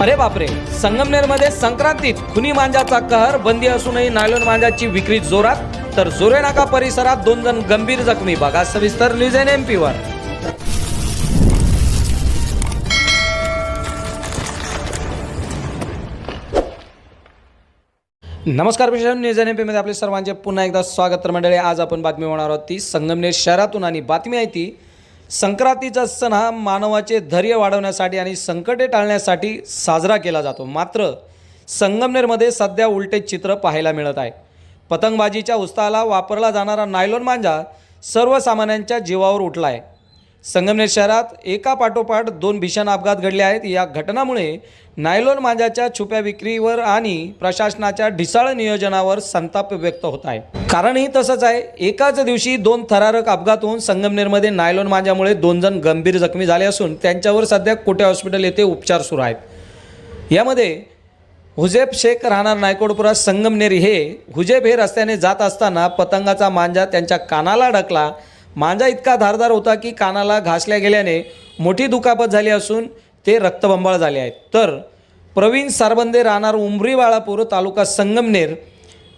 अरे बापरे संगमनेरमध्ये संक्रांतीत खुनी मांजाचा कहर बंदी असूनही नायलॉन मांजाची विक्री जोरात तर जोरे नाका परिसरात दोन जण गंभीर जखमी. बघा सविस्तर न्यूज एन एम वर. नमस्कार मित्रांनो न्यूज एन एममध्ये आपले सर्वांचे पुन्हा एकदा स्वागत तर मंडळी आज आपण बातमी होणार आहोत ती संगमनेर शहरातून आणि बातमी आहे ती संक्रांतीचा सण हा मानवाचे धैर्य वाढवण्यासाठी आणि संकटे टाळण्यासाठी साजरा केला जातो. मात्र संगमनेरमध्ये सध्या उलटे चित्र पाहायला मिळत आहे. पतंगबाजीच्या उत्साहाला वापरला जाणारा नायलॉन मांजा सर्वसामान्यांच्या जीवावर उठला आहे संगमनेर शहरात एका पाठोपाठ दोन भीषण अपघात घडले आहेत. या घटनामुळे नायलॉन मांजाच्या छुप्या विक्रीवर आणि प्रशासनाच्या ढिसाळ नियोजनावर संताप व्यक्त होत आहे. कारणही तसंच आहे एकाच दिवशी दोन थरारक अपघात होऊन संगमनेरमध्ये नायलॉन मांजामुळे दोन जण गंभीर जखमी झाले असून त्यांच्यावर सध्या कोटे हॉस्पिटल येथे उपचार सुरू आहेत. यामध्ये हुजेब शेख राहणार नायकोडपुरा संगमनेर हे हुजेब हे रस्त्याने जात असताना पतंगाचा मांजा त्यांच्या कानाला अडकला. मांजा इतका धारदार होता की कानाला घासल्या गेल्याने मोठी दुखापत झाली असून ते रक्तबंबाळ झाले आहेत. तर प्रवीण सारबंदे राहणार उमरी बाळापूर तालुका संगमनेर.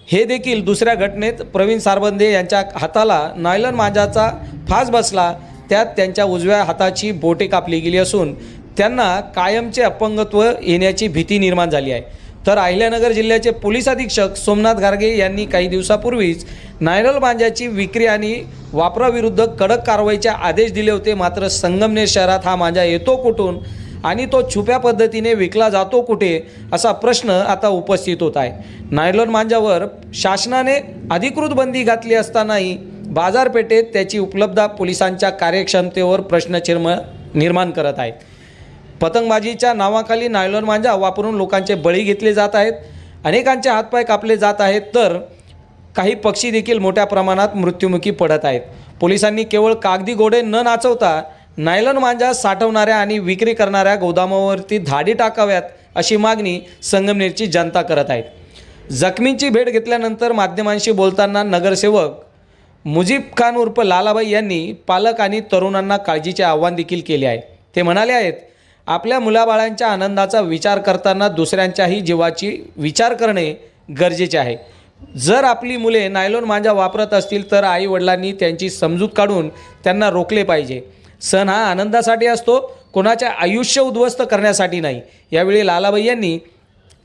हे देखील दुसऱ्या घटनेत प्रवीण सारबंदे यांच्या हाताला नायलन मांजाचा फास बसला. त्यात त्यांच्या उजव्या हाताची बोटे कापली गेली असून त्यांना कायमचे अपंगत्व येण्याची भीती निर्माण झाली आहे. तर अहिल्यानगर जिल्ह्याचे पोलीस अधीक्षक सोमनाथ गार्गे यांनी काही दिवसापूर्वीच नायरल मांजाची विक्री आणि वापराविरुद्ध कडक कारवाईचे आदेश दिले होते. मात्र संगमनेर शहरात हा मांजा येतो कुठून आणि तो छुप्या पद्धतीने विकला जातो कुठे असा प्रश्न आता उपस्थित होत आहे. नायलॉन मांजावर शासनाने अधिकृत बंदी घातली असतानाही बाजारपेठेत त्याची उपलब्धता पोलिसांच्या कार्यक्षमतेवर प्रश्नचिन्ह निर्माण करत आहेत. पतंगबाजीच्या नावाखाली नायलॉन मांजा वापरून लोकांचे बळी घेतले जात आहेत. अनेकांचे हातपाय कापले जात आहेत. तर काही पक्षी देखील मोठ्या प्रमाणात मृत्युमुखी पडत आहेत. पोलिसांनी केवळ कागदी घोडे न नाचवता नायलॉन मांजा साठवणाऱ्या आणि विक्री करणाऱ्या गोदामावरती धाडी टाकाव्यात अशी मागणी संगमनेरची जनता करत आहेत जखमींची भेट घेतल्यानंतर माध्यमांशी बोलताना नगरसेवक मुजीब खान उर्फ लालाबाई यांनी पालक आणि तरुणांना काळजीचे आव्हान देखील केले आहे. ते म्हणाले आहेत आपल्या मुलाबाळांच्या आनंदाचा विचार करताना दुसऱ्यांच्याही जीवाची विचार करणे गरजेचे आहे. जर आपली मुले नायलॉन मांजा वापरत असतील तर आई वडिलांनी त्यांची समजूत काढून त्यांना रोखले पाहिजे. सण हा आनंदासाठी असतो कोणाचे आयुष्य उद्ध्वस्त करण्यासाठी नाही. यावेळी लालाबाई यांनी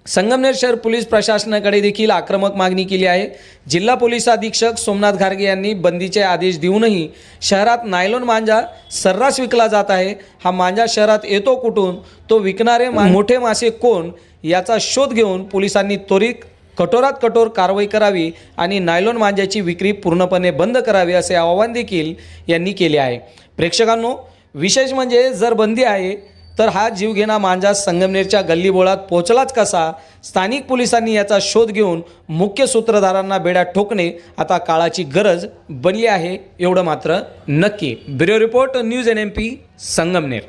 संगमनेर शहर पोलीस प्रशासनाकडे देखील आक्रमक मागणी केली आहे. जिल्हा पोलीस अधीक्षक सोमनाथ घारगे यांनी बंदीचे आदेश देऊनही शहरात नायलॉन मांजा सर्रास विकला जात आहे. हा मांजा शहरात येतो कुठून? तो विकणारे मोठे मासे कोण? याचा शोध घेऊन पोलिसांनी त्वरित कठोरात कठोर कारवाई करावी आणि नायलॉन मांज्याची विक्री पूर्णपणे बंद करावी असे आवाहन देखील यांनी केले आहे. प्रेक्षकांनो विशेष म्हणजे जर बंदी आहे तर हा जीवघेणा मांजा संगमनेरच्या गल्लीबोळात पोहोचलाच कसा? स्थानिक पोलिसांनी याचा शोध घेऊन मुख्य सूत्रधारांना बेड्या ठोकणे आता काळाची गरज बनली आहे एवढं मात्र नक्की. Bureau report news N M P Sangamner.